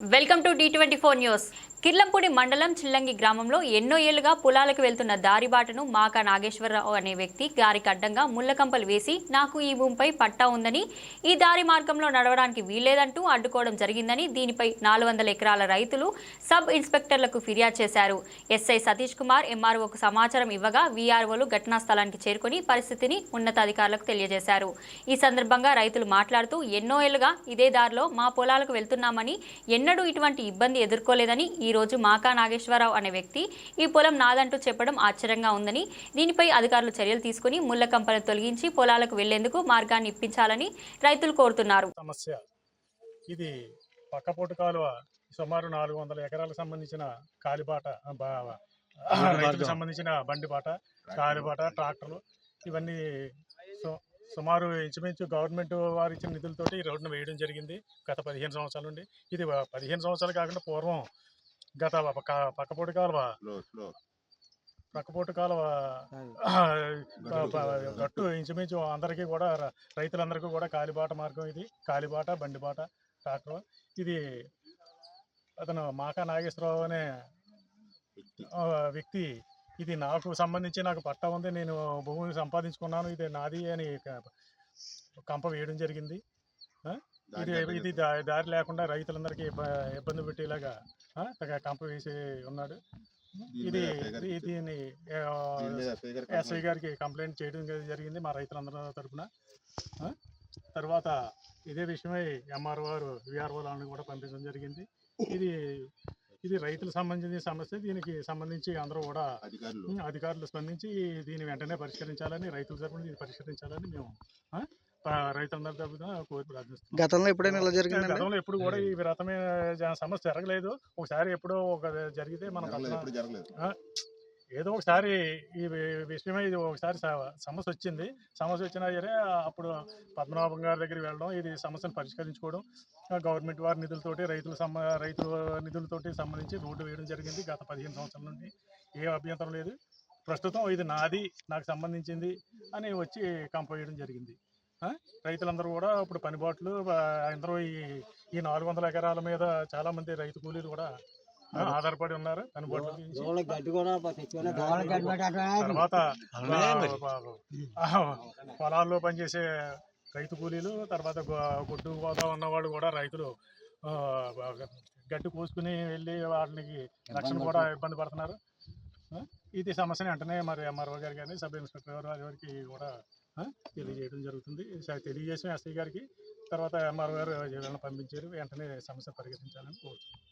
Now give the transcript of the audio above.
Welcome to the twenty four news. Kirlampudi మండలం చిల్లంగి గ్రామంలో ఎన్నో ఏళ్ళుగా పొలాలకు వెళ్తున్న దారిబాటను మాకా నాగేశ్వరరావు అనే వ్యక్తి గారికి అడ్డంగా ముళ్ళకంపలు వేసి నాకు ఈ భూమిపై పట్టా ఉందని ఈ దారి మార్గంలో నడవడానికి వీల్లేదంటూ అడ్డుకోవడం జరిగిందని దీనిపై నాలుగు వందల ఎకరాల రైతులు సబ్ ఇన్స్పెక్టర్లకు ఫిర్యాదు చేశారు. ఎస్ఐ సతీష్ కుమార్ ఎంఆర్ఓకు సమాచారం ఇవ్వగా వీఆర్ఓలు ఘటనా స్థలానికి చేరుకొని పరిస్థితిని ఉన్నతాధికారులకు తెలియజేశారు. ఈ సందర్భంగా రైతులు మాట్లాడుతూ ఎన్నో ఏళ్ళుగా ఇదే దారిలో మా పొలాలకు వెళ్తున్నామని ఎన్నడూ ఇటువంటి ఇబ్బంది ఎదుర్కోలేదని ఈ రోజు మాకా నాగేశ్వరరావు అనే వ్యక్తి ఈ పొలం నాదంటూ చెప్పడం ఆశ్చర్యంగా ఉందని దీనిపై అధికారులు చర్యలు తీసుకుని ముళ్ళ కంపను తొలగించి పొలాలకు వెళ్ళేందుకు మార్గాన్ని ఇప్పించాలని రైతులు కోరుతున్నారు. సమస్య. ఇది పక్కపోటు కాలువ సుమారు నాలుగు వందల ఎకరాలకు సంబంధించిన కాలిబాట రైతులకు సంబంధించిన బండి బాట కాలిబాట ట్రాక్టర్లు ఇవన్నీ సు- సుమారు ఇంచుమించు గవర్నమెంట్ వారు ఇచ్చిన నిధులతోటి ఈ రోడ్డును వేయడం జరిగింది గత పదిహేను సంవత్సరాల నుండి. ఇది పదిహేను సంవత్సరాలు కాకుండా పూర్వం గత పక్క పక్కపోటు కాలువ. పక్కపోటు కాలువ గట్టు. ఇంచుమించు అందరికీ కూడా రైతులందరికీ కూడా కాలిబాట మార్గం ఇది. కాలిబాట బండిబాట ట్రాక్టర్. ఇది అతను మాకా నాగేశ్వరరావు అనే వ్యక్తి ఇది నాకు సంబంధించి నాకు పట్టా ఉంది. నేను భూమిని సంపాదించుకున్నాను. ఇది నాది అని కంప వేయడం జరిగింది? ఇది ఇది దారి లేకుండా రైతులందరికీ ఇబ్బ- ఇబ్బంది పెట్టేలాగా కంప వేసి ఉన్నాడు. ఇది దీన్ని ఎస్ఐ గారికి కంప్లైంట్ చేయడం జరిగింది మా రైతులందరూ తరపున. ఆ? తర్వాత ఇదే విషయమై ఎంఆర్ఓ వారు విఆర్ఓ కూడా పంపించడం జరిగింది. ఇది ఇది రైతులకు సంబంధించిన సమస్య. దీనికి సంబంధించి అందరూ కూడా అధికారులు. స్పందించి దీన్ని వెంటనే పరిష్కరించాలని రైతుల తరపున దీన్ని పరిష్కరించాలని మేము రైతులందరి తరపున కోరి ప్రార్థిస్తున్నాం. గతంలో ఎప్పుడైనా ఇలా జరిగిందండి? గతంలో ఎప్పుడు కూడా ఈ రకమైన సమస్య జరగలేదు. ఒకసారి ఎప్పుడో ఒక జరిగితే మనం ఏదో ఒకసారి ఈ విషయమే విషయమై ఇది ఒకసారి సమస్య వచ్చింది. సమస్య వచ్చినా సరే అప్పుడు పద్మనాభం గారి దగ్గరికి వెళ్ళడం ఇది సమస్యను పరిష్కరించుకోవడం గవర్నమెంట్ వారి నిధులతోటి రైతుల సమ రైతుల నిధులతోటి సంబంధించి రోడ్డు వేయడం జరిగింది గత పదిహేను సంవత్సరాల నుండి. ఏ అభ్యంతరం లేదు. ప్రస్తుతం ఇది నాది నాకు సంబంధించింది అని వచ్చి కంప వేయడం జరిగింది. రైతులందరూ కూడా ఇప్పుడు పనిబాట్లు అందరూ ఈ ఈ నాలుగు వందల ఎకరాల మీద చాలామంది రైతు కూలీలు కూడా ఆధారపడి ఉన్నారు. తర్వాత పొలాల్లో పనిచేసే రైతు కూలీలు తర్వాత గొడ్డు గోదా ఉన్నవాళ్ళు కూడా రైతులు గడ్డి కోసుకుని వెళ్ళి వాటికి రక్షణ కూడా ఇబ్బంది పడుతున్నారు. ఇది సమస్యని వెంటనే మరి ఎంఆర్ఓ గారు కానీ సబ్ ఇన్స్పెక్టర్ గారు వారి వారికి కూడా తెలియజేయడం జరుగుతుంది. స- తెలియజేసాం ఎస్ఐ గారికి తర్వాత ఎంఆర్ఓ గారు పంపించారు వెంటనే సమస్య పరిగణించాలని కోరుతున్నాం.